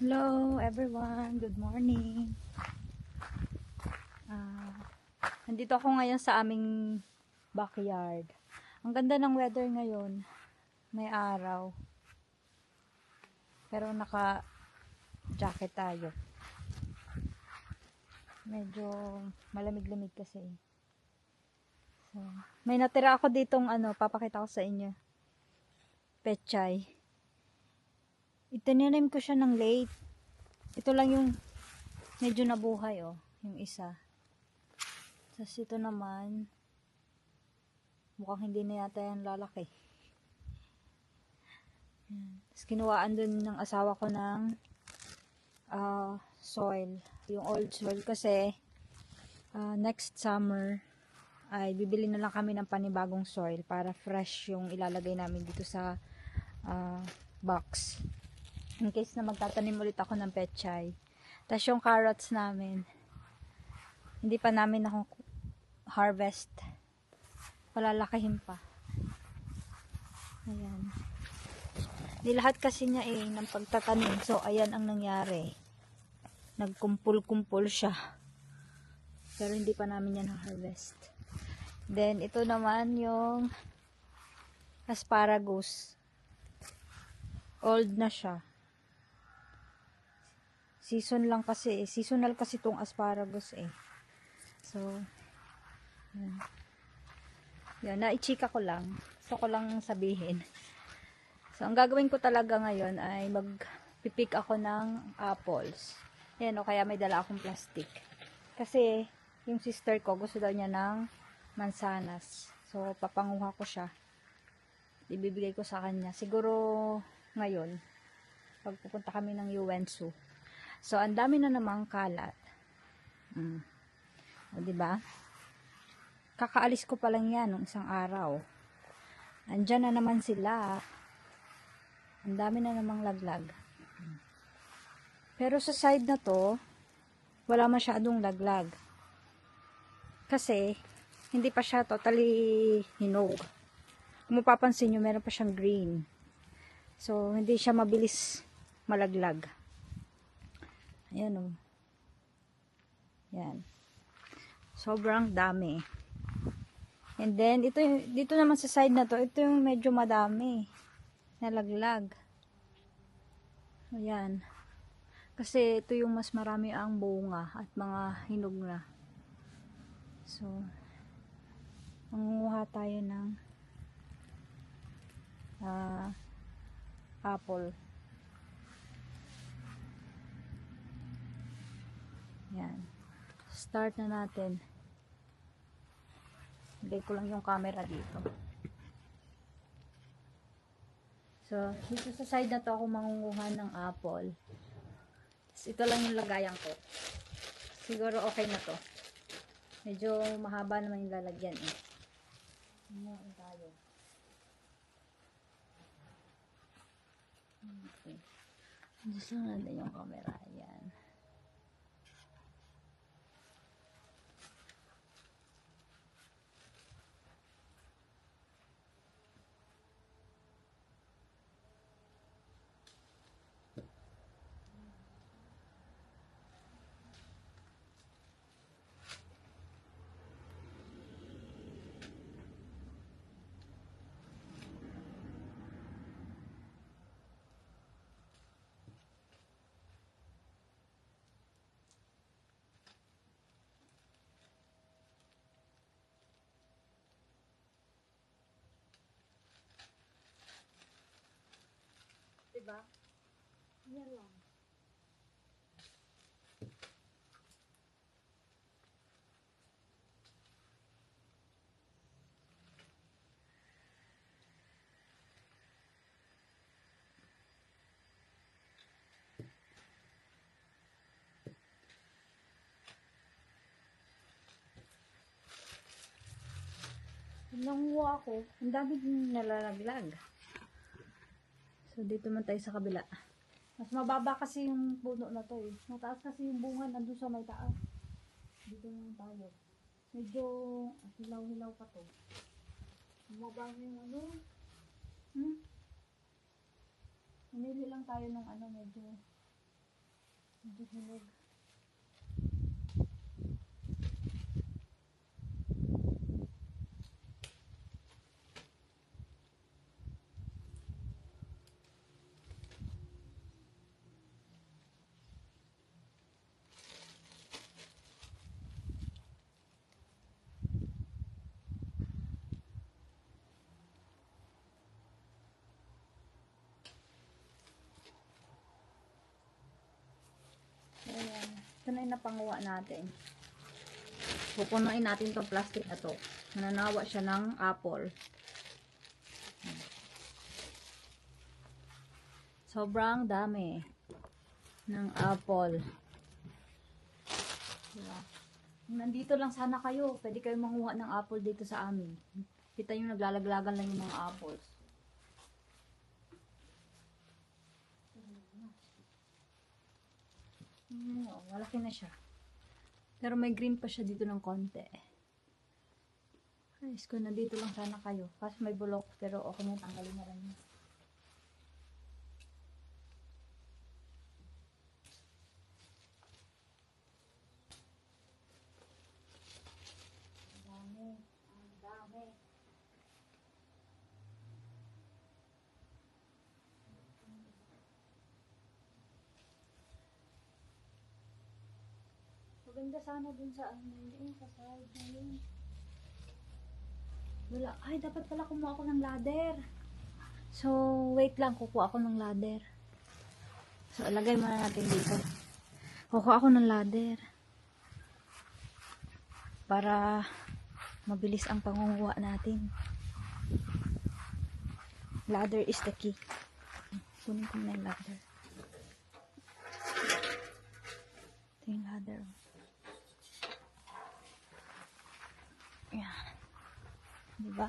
Hello everyone, good morning. Ah, nandito ako ngayon sa aming backyard. Ang ganda ng weather ngayon. May araw. Pero naka jacket tayo. Medyo malamig-lamig kasi. So, may natira ako ditong ano, papakita ko sa inyo. Pechay. Itinanim ko siya ng late. Ito lang yung medyo nabuhay, oh. Yung isa. Tapos ito naman, mukhang hindi na yata yan lalaki. Tapos kinuhaan dun ng asawa ko ng ah, soil. Yung old soil kasi ah, next summer ay bibili na lang kami ng panibagong soil para fresh yung ilalagay namin dito sa ah, box in case na magtatanim ulit ako ng pechay. Tapos yung carrots namin, hindi pa namin ako harvest. Palalakihin pa. Ayan. Di lahat kasi niya eh, ng pagtatanim. So, ayan ang nangyari. Nagkumpul-kumpul siya. Pero hindi pa namin yan harvest. Then, ito naman yung asparagus. Old na siya. Season lang kasi eh. Seasonal kasi tong asparagus eh. So, yan. Yan, naichika ko lang. Gusto ko lang sabihin. So, ang gagawin ko talaga ngayon ay magpipick ako ng apples. Yan o, kaya may dala akong plastic. Kasi, yung sister ko, gusto daw niya ng mansanas. So, papanguha ko siya. Ibibigay ko sa kanya. Siguro, ngayon, pag pupunta kami ng Yuwensu. So, ang dami na namang kalat. Mm. O, diba? Kakaalis ko pa lang yan nung isang araw. Andyan na naman sila. Ang dami na namang laglag. Pero sa side na to, wala masyadong laglag. Kasi, hindi pa siya totally hinog. Kung mapapansin nyo, meron pa siyang green. So, hindi siya mabilis malaglag. Ayan o. Yan. Sobrang dami. And then, ito dito naman sa side na to, ito yung medyo madami. Nalaglag. Ayan. Kasi ito yung mas marami ang bunga at mga hinog na. So, mangunguha tayo ng ah, apple. Yan. Start na natin. Lagay ko lang yung camera dito. So, dito sa side na to ako mangunguha ng apple. Tapos ito lang yung lagayan ko. Siguro okay na to. Medyo mahaba naman yung lalagyan eh. Ano tayo? Okay. Gusto natin yung camera. Ayan. Diba? Yan lang. Nanguha ako. Ang dami din nalalaglag. So, dito man tayo sa kabila. Mas mababa kasi yung puno na to eh. Mataas kasi yung bunga nandun sa may taas. Dito naman tayo. Medyo hilaw-hilaw pa to. Mababa yung ano. Hmm? Namili lang tayo ng ano medyo Dihinog. Ayan. Ito na yung napanguha natin. Pupunuin natin itong plastic na to. Mananawa siya ng apple. Sobrang dami ng apple. Diba? Nandito lang sana kayo. Pwede kayo manguha ng apple dito sa amin. Kita yung naglalaglagan lang yung mga apples. Mm, oh, malaki na siya. Pero may green pa siya dito ng konti. Ayos ko, nandito lang sana kayo. Kasi may bulok, pero okay na, tanggalin na rin. Ang dami, ang dami. Maganda sana dun sa ano yun, sa side na yun. Wala. Ay, dapat pala kumuha ako ng ladder. So, wait lang. Kukuha ako ng ladder. So, ilagay muna natin dito. Kukuha ako ng ladder. Para mabilis ang pangunguha natin. Ladder is the key. Kunin ko na yung ladder. Ito yung ladder. Yan. Diba?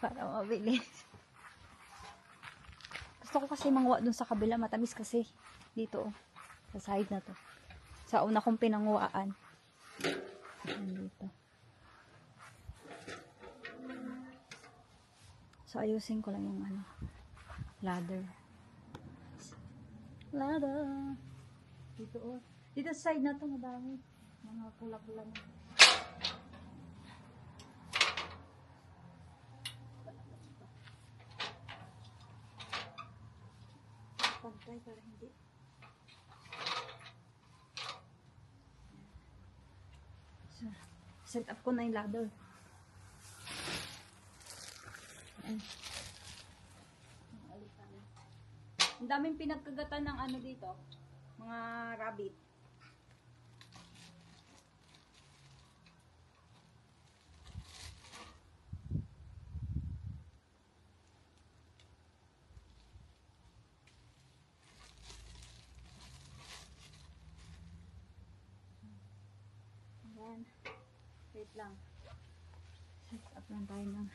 Para mabilis. Gusto ko kasi manguha dun sa kabila. Matamis kasi. Dito. oh. Sa side na to. Sa una kong pinanguhaan. Yan dito. So, ayusin ko lang yung ano. Ladder. Ladder. Dito oh. Dito side na to. Madami. Mga pula-pula na. Pantay para hindi. So, set up ko na yung ladder. Ang daming pinagkagatan ng ano dito. Mga rabbit. Ayan. Wait lang. Set up lang tayo ng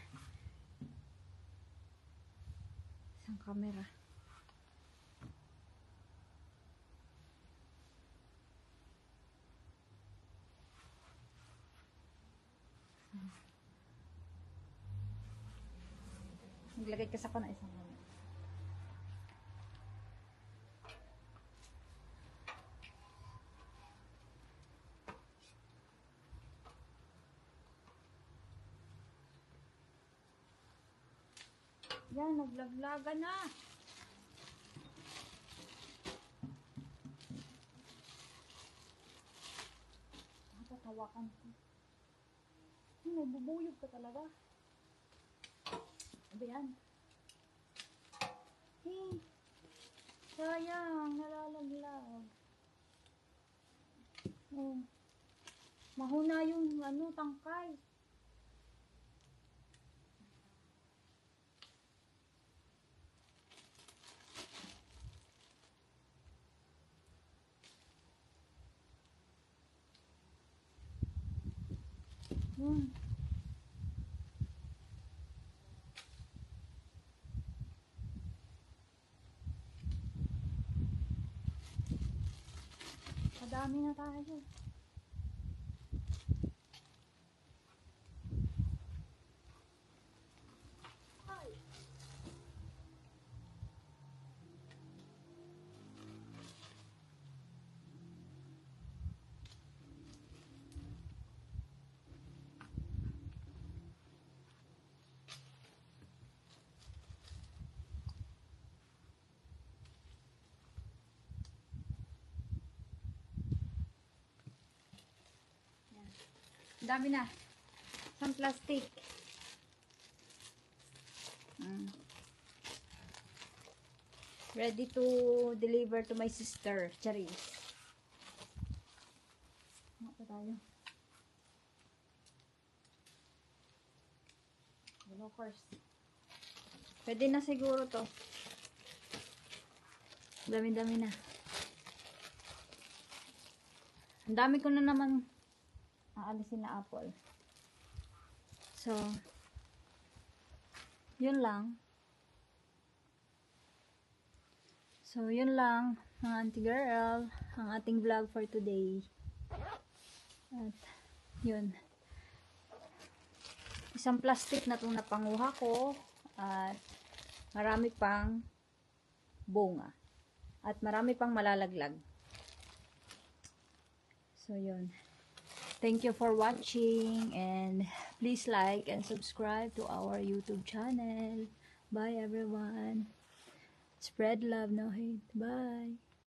isang camera. Maglagay ka sa ko na isang camera. Yan, naglaglaga na. Natatawakan ko. Hmm, nagbubuyog ka talaga. Ano yan? Hey, sayang, nalalaglag. Oh, mahuna yung ano, tangkay. Yun. Madami na tayo. Dami na. Isang plastic. Mm. Ready to deliver to my sister, Charis. Ano pa tayo? Hello first. Pwede na siguro to. Dami-dami na. Ang dami ko na naman aalisin na apple. So, yun lang. So, yun lang, mga auntie girl, ang ating vlog for today. At, yun. Isang plastic na itong napanguha ko. At, marami pang bunga. At marami pang malalaglag. So, yun. Thank you for watching and please like and subscribe to our YouTube channel. Bye everyone. Spread love, no hate. Bye.